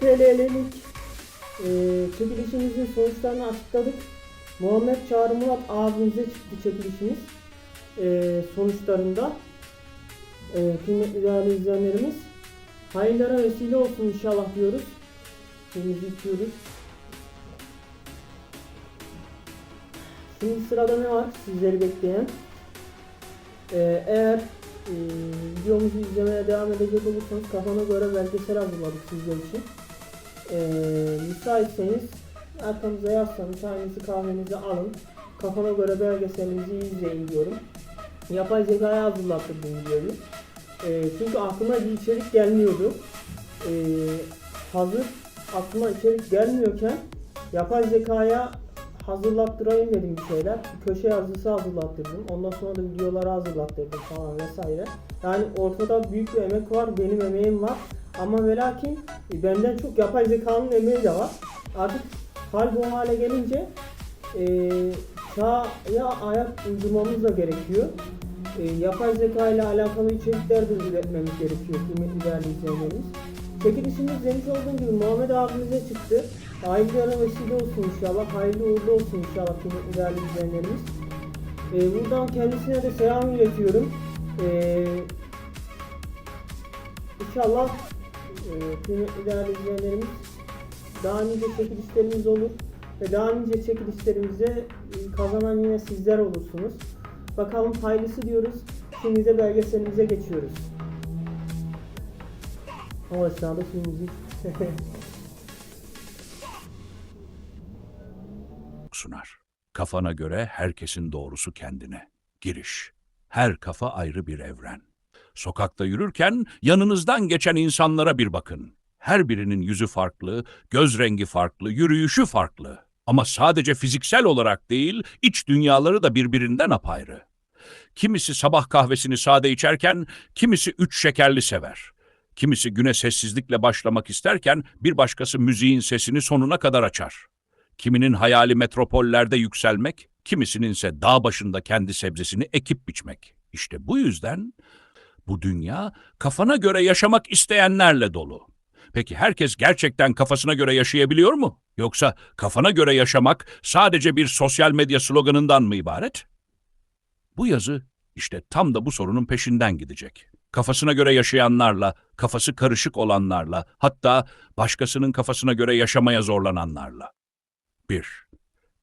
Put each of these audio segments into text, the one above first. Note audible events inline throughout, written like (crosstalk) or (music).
TL'lik e, çekilişimizin sonuçlarını açıkladık. Muhammed Çağrı Murat abimize çıktı çekilişimiz e, sonuçlarında. E, kıymetli değerli izleyenlerimiz. Hayırlara vesile olsun inşallah diyoruz. Suyumuzu içiyoruz. Şimdi sırada ne var sizleri bekleyen? Ee, eğer e, videomuzu izlemeye devam edecek olursanız kafana göre belgesel hazırladık sizler için. Ee, müsaitseniz arkamıza yaslanın, çayınızı kahvenizi alın. Kafana göre belgeselimizi izleyin diyorum. Yapay zekaya hazırlattık bu videoyu. Ee, çünkü aklıma bir içerik gelmiyordu. Ee, hazır aklıma içerik gelmiyorken yapay zekaya hazırlattırayım dedim bir şeyler. Köşe yazısı hazırlattırdım. Ondan sonra da videoları hazırlattırdım falan vesaire. Yani ortada büyük bir emek var, benim emeğim var. Ama ve lakin e, benden çok yapay zekanın emeği de var. Artık hal bu hale gelince e, çağa ayak uydurmamız da gerekiyor. E, yapay zeka ile alakalı içerikler de üretmemiz gerekiyor kıymetli değerli izleyenlerimiz. Çekilişimiz demiş olduğum gibi Muhammed abimize çıktı. Hayırlara vesile olsun inşallah. Hayırlı uğurlu olsun inşallah kıymetli değerli izleyenlerimiz. Ee, buradan kendisine de selam iletiyorum. Ee, inşallah e, kıymetli değerli izleyenlerimiz daha nice çekilişlerimiz olur. Ve daha nice çekilişlerimize e, kazanan yine sizler olursunuz. Bakalım hayırlısı diyoruz. Şimdi de belgeselimize geçiyoruz. O esnada suyumuzu sunar. Kafana göre herkesin doğrusu kendine. Giriş. Her kafa ayrı bir evren. Sokakta yürürken yanınızdan geçen insanlara bir bakın. Her birinin yüzü farklı, göz rengi farklı, yürüyüşü farklı. Ama sadece fiziksel olarak değil, iç dünyaları da birbirinden apayrı. Kimisi sabah kahvesini sade içerken, kimisi üç şekerli sever. Kimisi güne sessizlikle başlamak isterken, bir başkası müziğin sesini sonuna kadar açar. Kiminin hayali metropollerde yükselmek, kimisinin ise dağ başında kendi sebzesini ekip biçmek. İşte bu yüzden bu dünya kafana göre yaşamak isteyenlerle dolu. Peki herkes gerçekten kafasına göre yaşayabiliyor mu? Yoksa kafana göre yaşamak sadece bir sosyal medya sloganından mı ibaret? Bu yazı işte tam da bu sorunun peşinden gidecek. Kafasına göre yaşayanlarla, kafası karışık olanlarla, hatta başkasının kafasına göre yaşamaya zorlananlarla. 1.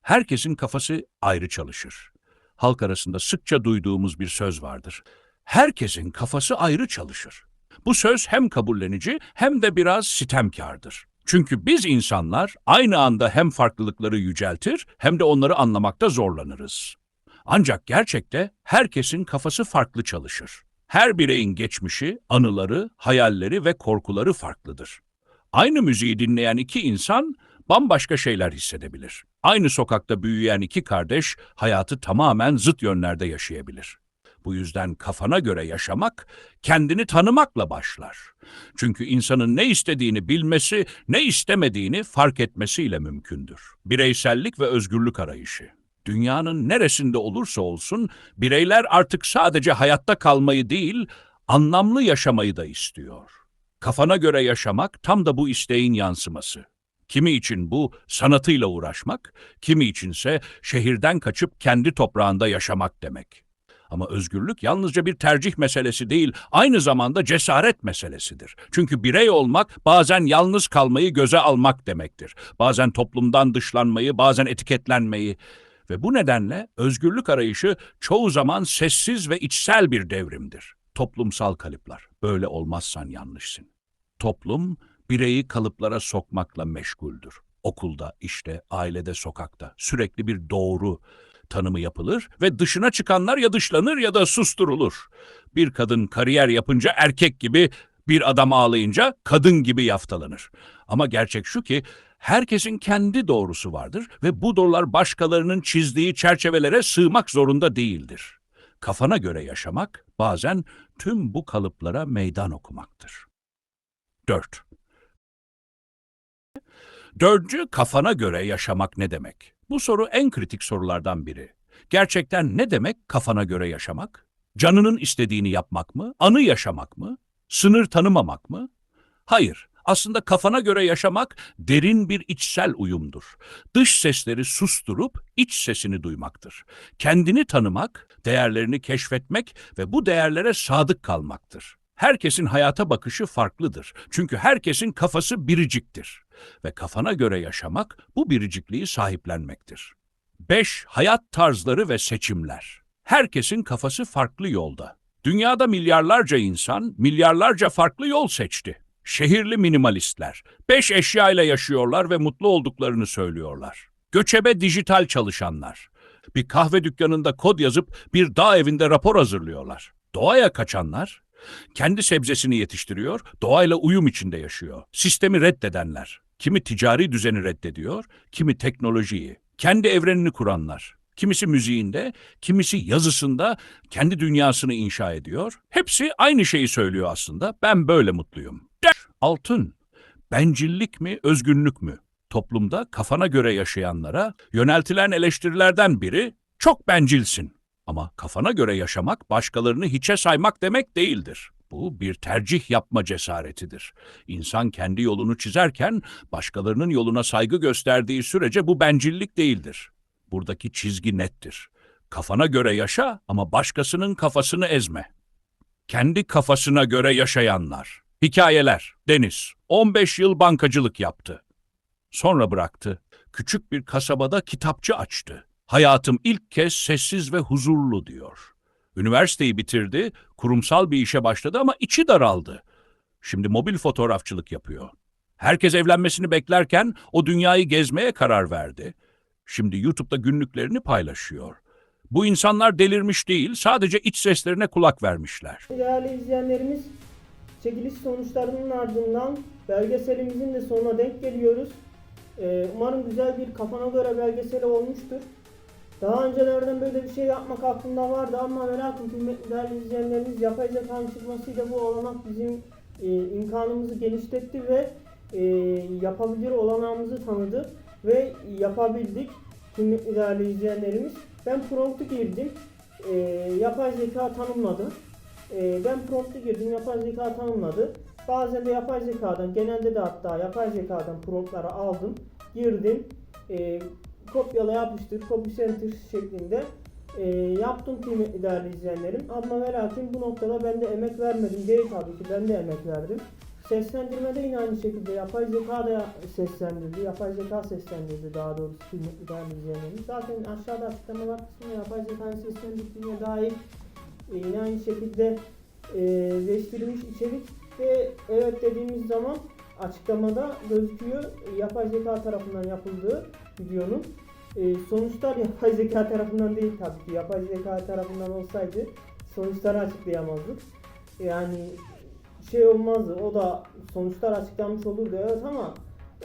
Herkesin kafası ayrı çalışır. Halk arasında sıkça duyduğumuz bir söz vardır. Herkesin kafası ayrı çalışır. Bu söz hem kabullenici hem de biraz sitemkardır. Çünkü biz insanlar aynı anda hem farklılıkları yüceltir hem de onları anlamakta zorlanırız. Ancak gerçekte herkesin kafası farklı çalışır. Her bireyin geçmişi, anıları, hayalleri ve korkuları farklıdır. Aynı müziği dinleyen iki insan bambaşka şeyler hissedebilir. Aynı sokakta büyüyen iki kardeş hayatı tamamen zıt yönlerde yaşayabilir. Bu yüzden kafana göre yaşamak kendini tanımakla başlar. Çünkü insanın ne istediğini bilmesi, ne istemediğini fark etmesiyle mümkündür. Bireysellik ve özgürlük arayışı. Dünyanın neresinde olursa olsun bireyler artık sadece hayatta kalmayı değil, anlamlı yaşamayı da istiyor. Kafana göre yaşamak tam da bu isteğin yansıması. Kimi için bu sanatıyla uğraşmak, kimi içinse şehirden kaçıp kendi toprağında yaşamak demek. Ama özgürlük yalnızca bir tercih meselesi değil, aynı zamanda cesaret meselesidir. Çünkü birey olmak bazen yalnız kalmayı göze almak demektir. Bazen toplumdan dışlanmayı, bazen etiketlenmeyi ve bu nedenle özgürlük arayışı çoğu zaman sessiz ve içsel bir devrimdir. Toplumsal kalıplar. Böyle olmazsan yanlışsın. Toplum bireyi kalıplara sokmakla meşguldür. Okulda, işte, ailede, sokakta sürekli bir doğru tanımı yapılır ve dışına çıkanlar ya dışlanır ya da susturulur. Bir kadın kariyer yapınca erkek gibi, bir adam ağlayınca kadın gibi yaftalanır. Ama gerçek şu ki herkesin kendi doğrusu vardır ve bu doğrular başkalarının çizdiği çerçevelere sığmak zorunda değildir. Kafana göre yaşamak bazen tüm bu kalıplara meydan okumaktır. 4. Dördüncü kafana göre yaşamak ne demek? Bu soru en kritik sorulardan biri. Gerçekten ne demek kafana göre yaşamak? Canının istediğini yapmak mı? Anı yaşamak mı? Sınır tanımamak mı? Hayır, Aslında kafana göre yaşamak derin bir içsel uyumdur. Dış sesleri susturup iç sesini duymaktır. Kendini tanımak, değerlerini keşfetmek ve bu değerlere sadık kalmaktır. Herkesin hayata bakışı farklıdır. Çünkü herkesin kafası biriciktir. Ve kafana göre yaşamak bu biricikliği sahiplenmektir. 5. Hayat tarzları ve seçimler. Herkesin kafası farklı yolda. Dünyada milyarlarca insan milyarlarca farklı yol seçti. Şehirli minimalistler, beş eşyayla yaşıyorlar ve mutlu olduklarını söylüyorlar. Göçebe dijital çalışanlar, bir kahve dükkanında kod yazıp bir dağ evinde rapor hazırlıyorlar. Doğaya kaçanlar, kendi sebzesini yetiştiriyor, doğayla uyum içinde yaşıyor. Sistemi reddedenler, kimi ticari düzeni reddediyor, kimi teknolojiyi, kendi evrenini kuranlar. Kimisi müziğinde, kimisi yazısında kendi dünyasını inşa ediyor. Hepsi aynı şeyi söylüyor aslında. Ben böyle mutluyum. Altın. Bencillik mi, özgünlük mü? Toplumda kafana göre yaşayanlara yöneltilen eleştirilerden biri çok bencilsin. Ama kafana göre yaşamak başkalarını hiçe saymak demek değildir. Bu bir tercih yapma cesaretidir. İnsan kendi yolunu çizerken başkalarının yoluna saygı gösterdiği sürece bu bencillik değildir. Buradaki çizgi nettir. Kafana göre yaşa ama başkasının kafasını ezme. Kendi kafasına göre yaşayanlar. Hikayeler. Deniz. 15 yıl bankacılık yaptı. Sonra bıraktı. Küçük bir kasabada kitapçı açtı. Hayatım ilk kez sessiz ve huzurlu diyor. Üniversiteyi bitirdi, kurumsal bir işe başladı ama içi daraldı. Şimdi mobil fotoğrafçılık yapıyor. Herkes evlenmesini beklerken o dünyayı gezmeye karar verdi. Şimdi YouTube'da günlüklerini paylaşıyor. Bu insanlar delirmiş değil, sadece iç seslerine kulak vermişler. Değerli izleyenlerimiz, çekiliş sonuçlarının ardından belgeselimizin de sonuna denk geliyoruz. Ee, umarım güzel bir kafana göre belgeseli olmuştur. Daha öncelerden böyle bir şey yapmak aklımda vardı ama lakin kıymetli değerli izleyenlerimiz yapay zekanın çıkmasıyla bu olanak bizim e, imkanımızı genişletti ve e, yapabilir olanağımızı tanıdı ve yapabildik kıymetli değerli izleyenlerimiz. Ben promptu girdim. E, yapay zeka tanımladı. E, ben promptu girdim, yapay zeka tanımladı. Bazen de yapay zekadan, genelde de hatta yapay zekadan promptları aldım, girdim, e, kopyala yapıştır, copy center şeklinde e, yaptım kıymetli değerli izleyenlerim. Ama ve lakin bu noktada ben de emek vermedim. Değil tabii ki ben de emek verdim. Seslendirmede yine aynı şekilde yapay zeka da seslendirdi. Yapay zeka seslendirdi daha doğrusu kıymetli değerli izleyenlerimiz. Zaten aşağıda açıklamalar kısmına yapay zekanın seslendirdiğine dair e, yine aynı şekilde e, değiştirilmiş içerik ve evet dediğimiz zaman açıklamada gözüküyor e, yapay zeka tarafından yapıldığı videonun. E, sonuçlar yapay zeka tarafından değil tabii ki. Yapay zeka tarafından olsaydı sonuçları açıklayamazdık. Yani şey olmazdı. O da sonuçlar açıklanmış olurdu evet ama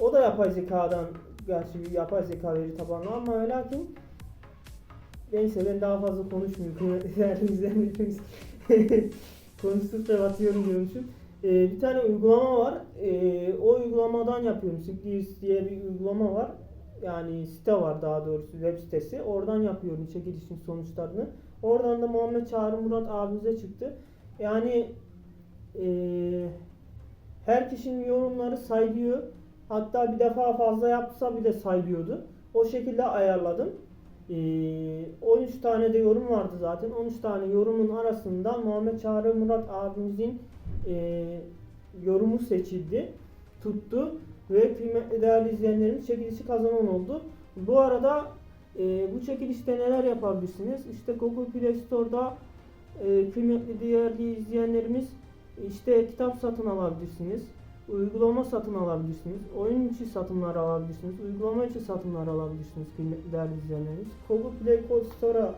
o da yapay zekadan gerçi yapay zeka veri tabanlı ama ve lakin Neyse ben daha fazla. Kıymetli (laughs) değerli izleyenlerimiz. (laughs) Konuştukça batıyorum diyormuşum. Ee, bir tane uygulama var. Ee, o uygulamadan yapıyorum. Splius diye bir uygulama var. Yani site var daha doğrusu web sitesi. Oradan yapıyorum çekilişin sonuçlarını. Oradan da Muhammed Çağrı Murat abimize çıktı. Yani ee, her kişinin yorumları sayılıyor. Hatta bir defa fazla yapsa bile sayılıyordu. O şekilde ayarladım. Ee, 13 tane de yorum vardı zaten. 13 tane yorumun arasından Muhammed Çağrı Murat abimizin e, yorumu seçildi, tuttu ve kıymetli değerli izleyenlerimiz çekilişi kazanan oldu. Bu arada e, bu çekilişte neler yapabilirsiniz? İşte Google Play Store'da e, kıymetli değerli izleyenlerimiz işte kitap satın alabilirsiniz. Uygulama satın alabilirsiniz. Oyun içi satınlar alabilirsiniz. Uygulama içi satınlar alabilirsiniz kıymetli değerli izleyenlerimiz. Google Play Store'a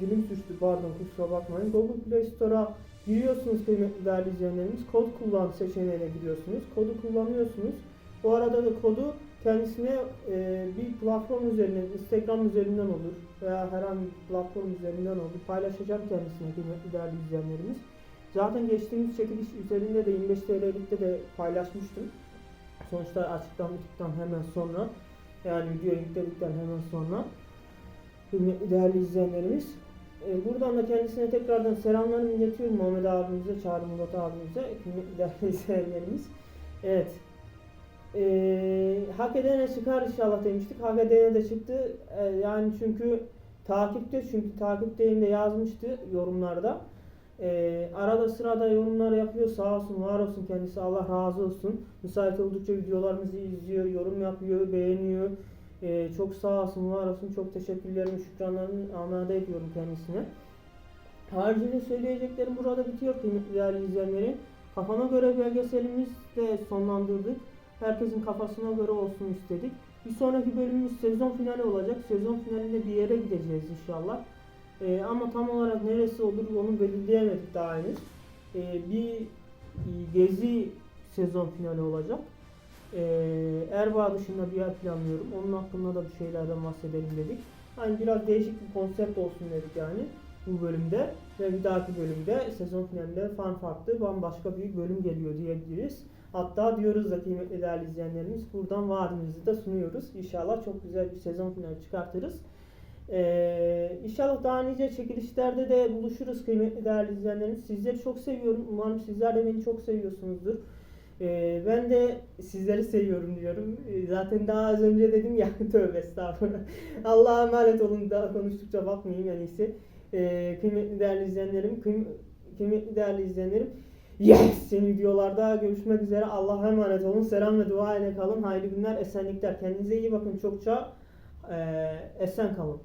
dilim sürçtü pardon kusura bakmayın. Google Play Store'a giriyorsunuz kıymetli değerli izleyenlerimiz. Kod kullan seçeneğine giriyorsunuz. Kodu kullanıyorsunuz. Bu arada da kodu kendisine e, bir platform üzerinden, Instagram üzerinden olur veya herhangi bir platform üzerinden olur. Paylaşacağım kendisine kıymetli değerli izleyenlerimiz. Zaten geçtiğimiz çekiliş üzerinde de 25 TL'likte de paylaşmıştım. Sonuçlar açıklandıktan hemen sonra yani video yükledikten hemen sonra kıymetli değerli izleyenlerimiz. E, buradan da kendisine tekrardan selamlarımı iletiyorum Muhammed abimize, Çağrı Murat abimize, değerli (laughs) izleyenlerimiz. Evet. Ee, hak edene çıkar inşallah demiştik. Hak edene de çıktı. Ee, yani çünkü takipte çünkü takipteyim de yazmıştı yorumlarda. Ee, arada sırada yorumlar yapıyor. Sağ olsun, var olsun kendisi. Allah razı olsun. Müsait oldukça videolarımızı izliyor, yorum yapıyor, beğeniyor. Ee, çok sağ olsun, var olsun. Çok teşekkürlerimi, şükranlarımı amade ediyorum kendisine. Haricinde söyleyeceklerim burada bitiyor değerli izleyenlerim. Kafana göre belgeselimiz de sonlandırdık. Herkesin kafasına göre olsun istedik. Bir sonraki bölümümüz sezon finali olacak. Sezon finalinde bir yere gideceğiz inşallah. Ee, ama tam olarak neresi olur onu belirleyemedik daha henüz. Ee, bir gezi sezon finali olacak. Ee, Erbaa dışında bir yer planlıyorum. Onun hakkında da bir şeylerden bahsedelim dedik. Hani biraz değişik bir konsept olsun dedik yani bu bölümde ve bir dahaki bölümde sezon finalinde fan farklı bambaşka bir bölüm geliyor diyebiliriz. Hatta diyoruz da kıymetli değerli izleyenlerimiz buradan vaadimizi de sunuyoruz. İnşallah çok güzel bir sezon finali çıkartırız. Ee, inşallah daha nice çekilişlerde de buluşuruz kıymetli değerli izleyenlerimiz. Sizleri çok seviyorum. Umarım sizler de beni çok seviyorsunuzdur. Ee, ben de sizleri seviyorum diyorum. Ee, zaten daha az önce dedim ya (laughs) tövbe estağfurullah. Allah'a emanet olun daha konuştukça bakmayayım en iyisi. Ee, kıymetli değerli izleyenlerim, kıym- kıymetli değerli izleyenlerim. Yes! Yeni videolarda görüşmek üzere. Allah'a emanet olun. Selam ve dua ile kalın. Hayırlı günler, esenlikler. Kendinize iyi bakın çokça. Ee, esen kalın.